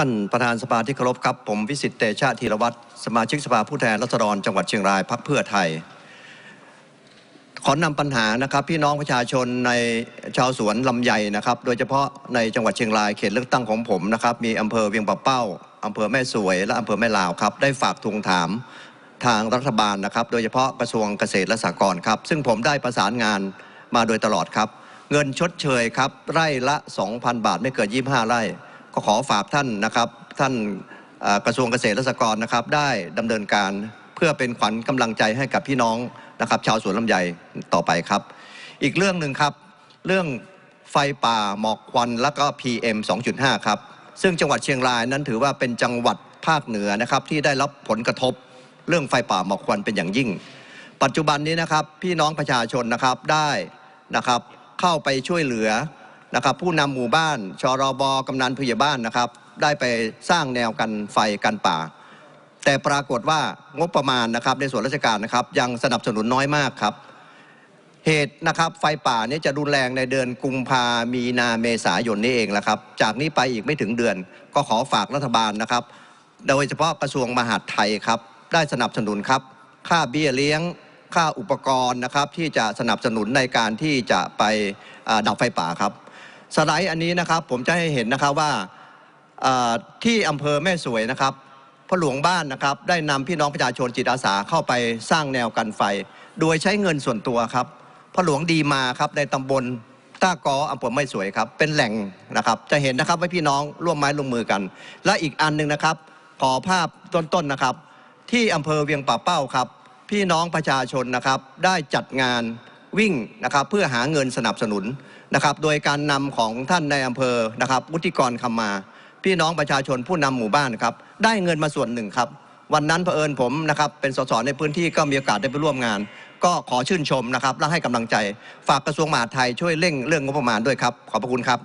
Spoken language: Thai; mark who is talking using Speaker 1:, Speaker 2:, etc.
Speaker 1: ท่านประธานสภาที่เคารพครับ ผมวิสิตเตชะธีรวัตรสมาชิกสภาผู้แทนราษฎรจังหวัดเชียงรายพักเพื่อไทย ขอนำปัญหานะครับ พี่น้องประชาชนในชาวสวนลำไยนะครับ โดยเฉพาะในจังหวัดเชียงรายเขตเลือกตั้งของผมนะครับ มีอำเภอเวียงป่าเป้าอำเภอแม่สวยและอำเภอแม่ลาวครับ ได้ฝากทวงถามทางรัฐบาลนะครับ โดยเฉพาะกระทรวงเกษตรและสหกรณ์ครับ ซึ่งผมได้ประสานงานมาโดยตลอดครับ เงินชดเชยครับไร่ละ 2,000 บาทไม่เกิน25 ไร่ ก็ขอฝากท่านนะครับ ท่านกระทรวงเกษตรและสหกรณ์นะครับ ได้ดำเนินการเพื่อเป็นขวัญกำลังใจให้กับพี่น้องนะครับ ชาวสวนลำไยต่อไปครับ อีกเรื่องหนึ่งครับ เรื่องไฟป่าหมอกควันแล้วก็ PM 2.5 ครับ ซึ่งจังหวัดเชียงรายนั้นถือว่าเป็นจังหวัดภาคเหนือนะครับ ที่ได้รับผลกระทบเรื่องไฟป่าหมอกควันเป็นอย่างยิ่ง ปัจจุบันนี้นะครับพี่น้องประชาชนนะครับได้นะครับเข้าไปช่วยเหลือ นะครับผู้นำหมู่บ้านชรบกำนันผู้ใหญ่บ้านนะครับ ได้ไปสร้างแนวกันไฟกันป่า แต่ปรากฏว่างบประมาณนะครับในส่วนราชการนะครับ ยังสนับสนุนน้อยมากครับ เหตุนะครับไฟป่านี้จะรุนแรงในเดือนกุมภามีนาเมษายนนี้เองแหละครับ จากนี้ไปอีกไม่ถึงเดือนก็ขอฝากรัฐบาลนะครับ โดยเฉพาะกระทรวงมหาดไทยครับ ได้สนับสนุนครับ ค่าเบี้ยเลี้ยงค่าอุปกรณ์นะครับที่จะสนับสนุนในการที่จะไปดับไฟป่าครับ สไลด์อันนี้นะครับผมจะให้เห็นนะครับว่าที่อำเภอแม่สวยนะครับพ่อหลวงบ้านนะครับได้นำพี่น้องประชาชนจิตอาสาเข้าไปสร้างแนวกันไฟ โดยใช้เงินส่วนตัวครับพ่อหลวงดีมาครับในตำบลต้ากออำเภอไม่สวยครับ เป็นแหล่งนะครับจะเห็นนะครับว่าพี่น้องร่วมไม้ร่วมมือกัน และอีกอันหนึ่งนะครับขอภาพต้นๆนะครับ ที่อำเภอเวียงป่าเป้าครับ พี่น้องประชาชนนะครับได้จัดงาน วิ่งนะครับเพื่อหาเงินสนับสนุนนะครับโดยการนำของท่านในอำเภอนะครับวุฒิกรคำมา พี่น้องประชาชนผู้นำหมู่บ้านครับได้เงินมาส่วนหนึ่งครับ วันนั้นเผอิญผมนะครับเป็นสสในพื้นที่ก็มีโอกาสได้ไปร่วมงาน ก็ขอชื่นชมนะครับและให้กำลังใจ ฝากกระทรวงมหาดไทยช่วยเร่งเรื่องงบประมาณด้วยครับขอบพระคุณครับ